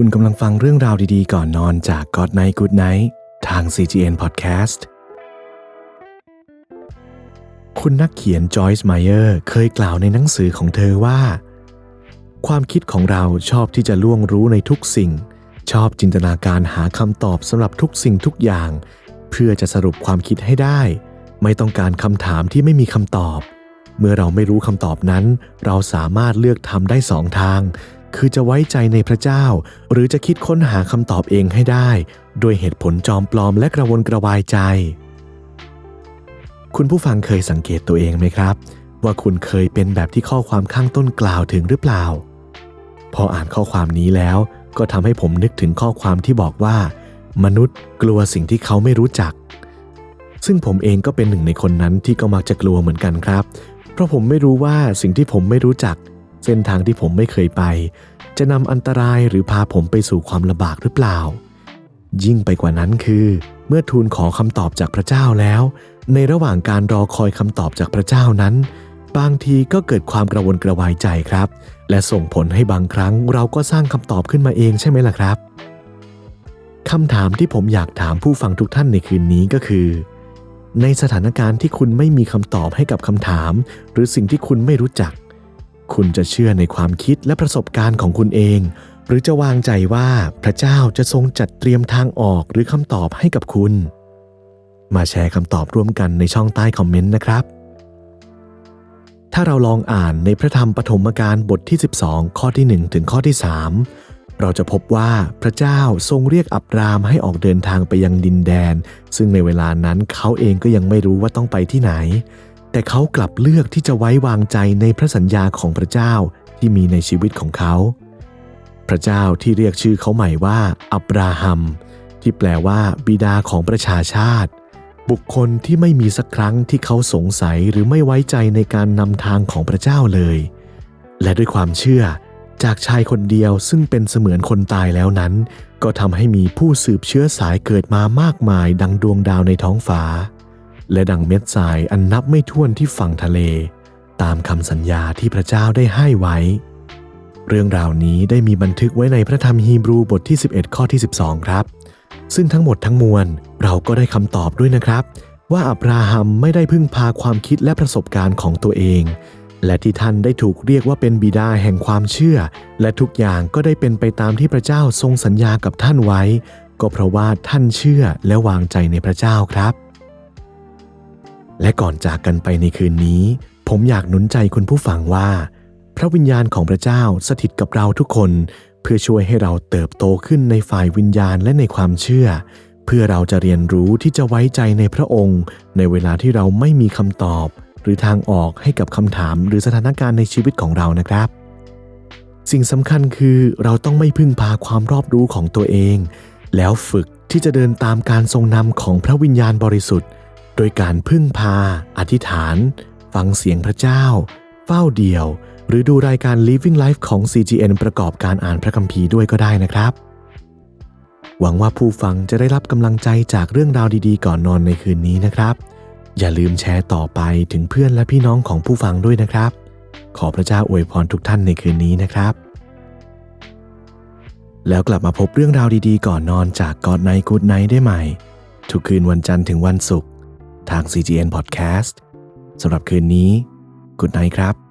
คุณกำลังฟังเรื่องราวดีๆ ก่อนนอนจาก God Night Good Night ทาง CGN Podcast คุณนักเขียนจอยส์ไมเออร์เคยกล่าวในหนังสือของเธอว่า ความคิดของเราชอบที่จะล่วงรู้ในทุกสิ่ง ชอบจินตนาการหาคำตอบสำหรับทุกสิ่งทุกอย่าง เพื่อจะสรุปความคิดให้ได้ ไม่ต้องการคำถามที่ไม่มีคำตอบ เมื่อเราไม่รู้คำตอบนั้น เราสามารถเลือกทำได้สองทาง คือจะไว้ใจในพระเจ้า หรือจะคิดค้นหาคำตอบเองให้ได้ โดยเหตุผลจอมปลอมและกระวนกระวายใจ คุณผู้ฟังเคยสังเกตตัวเองไหมครับ ว่าคุณเคยเป็นแบบที่ข้อความข้างต้นกล่าวถึงหรือเปล่า พออ่านข้อความนี้แล้วก็ทำให้ผมนึกถึงข้อความที่บอกว่า มนุษย์กลัวสิ่งที่เขาไม่รู้จัก ซึ่งผมเองก็เป็นหนึ่งในคนนั้นที่ก็มักจะกลัวเหมือนกันครับ เพราะผมไม่รู้ว่าสิ่งที่ผมไม่รู้จัก เส้นทางที่ผมไม่เคยไป จะนำอันตรายหรือพาผมไปสู่ความลำบากหรือเปล่า ยิ่งไปกว่านั้นคือ เมื่อทูลขอคำตอบจากพระเจ้าแล้ว ในระหว่างการรอคอยคำตอบจากพระเจ้านั้น บางทีก็เกิดความกระวนกระวายใจครับ และส่งผลให้บางครั้งเราก็สร้างคำตอบขึ้นมาเองใช่ไหมล่ะครับคำถามที่ผมอยากถามผู้ฟังทุกท่านในคืนนี้ก็คือ ในสถานการณ์ที่คุณไม่มีคำตอบให้กับคำถาม หรือสิ่งที่คุณไม่รู้จัก คุณจะเชื่อในความคิดและประสบการณ์ของคุณเอง หรือจะวางใจว่าพระเจ้าจะทรงจัดเตรียมทางออกหรือคำตอบให้กับคุณ มาแชร์คำตอบร่วมกันในช่องใต้คอมเมนต์นะครับ ถ้าเราลองอ่านในพระธรรมปฐมกาลบทที่ 12 ข้อที่ 1 ถึงข้อที่ 3 เราจะพบว่าพระเจ้าทรงเรียกอับรามให้ออกเดินทางไปยังดินแดน ซึ่งในเวลานั้นเขาเองก็ยังไม่รู้ว่าต้องไปที่ไหน แต่เขากลับเลือกที่จะไว้วางใจในพระสัญญาของพระเจ้าที่มีในชีวิตของเขา พระเจ้าที่เรียกชื่อเขาใหม่ว่าอับราฮัม ที่แปลว่าบิดาของประชาชาติ บุคคลที่ไม่มีสักครั้งที่เขาสงสัยหรือไม่ไว้ใจในการนำทางของพระเจ้าเลย และด้วยความเชื่อจากชายคนเดียวซึ่งเป็นเสมือนคนตายแล้วนั้น ก็ทำให้มีผู้สืบเชื้อสายเกิดมามากมายดังดวงดาวในท้องฟ้า และดังเม็ดทรายอันนับไม่ถ้วนที่ฝั่งทะเล ตามคำสัญญาที่พระเจ้าได้ให้ไว้ เรื่องราวนี้ได้มีบันทึกไว้ในพระธรรมฮีบรูบทที่ 11 ข้อที่ 12 ครับ ซึ่งทั้งหมดทั้งมวลเราก็ได้คำตอบด้วยนะครับ ว่าอับราฮัมไม่ได้พึ่งพาความคิดและประสบการณ์ของตัวเอง และที่ท่านได้ถูกเรียกว่าเป็นบิดาแห่งความเชื่อ และทุกอย่างก็ได้เป็นไปตามที่พระเจ้าทรงสัญญากับท่านไว้ ก็เพราะว่าท่านเชื่อและวางใจในพระเจ้าครับ และก่อนจากกันไปในคืนนี้ ผมอยากหนุนใจคุณผู้ฟังว่า พระวิญญาณของพระเจ้าสถิตกับเราทุกคน เพื่อช่วยให้เราเติบโตขึ้นในฝ่ายวิญญาณและในความเชื่อ เพื่อเราจะเรียนรู้ที่จะไว้ใจในพระองค์ ในเวลาที่เราไม่มีคำตอบ หรือทางออกให้กับคำถามหรือสถานการณ์ในชีวิตของเรานะครับ สิ่งสำคัญคือเราต้องไม่พึ่งพาความรอบรู้ของตัวเอง แล้วฝึกที่จะเดินตามการทรงนำของพระวิญญาณบริสุทธิ์ โดยการพึ่งพา อธิษฐาน ฟังเสียงพระเจ้า เฝ้าเดียว หรือดูรายการ Living Life ของ CGN ประกอบการอ่านพระคัมภีร์ด้วยก็ได้นะครับ หวังว่าผู้ฟังจะได้รับกำลังใจจากเรื่องราวดีๆ ก่อนนอนในคืนนี้นะครับ อย่าลืมแชร์ต่อไปถึงเพื่อนและพี่น้องของผู้ฟังด้วยนะครับ ขอพระเจ้าอวยพรทุกท่านในคืนนี้นะครับแล้วกลับมาพบเรื่องราวดีๆ ก่อนนอนจากกอดไนกูดไนได้ใหม่ ทุกคืนวันจันทร์ถึงวันศุกร์ ทาง CGN Podcast สำหรับคืนนี้ Good Night ครับ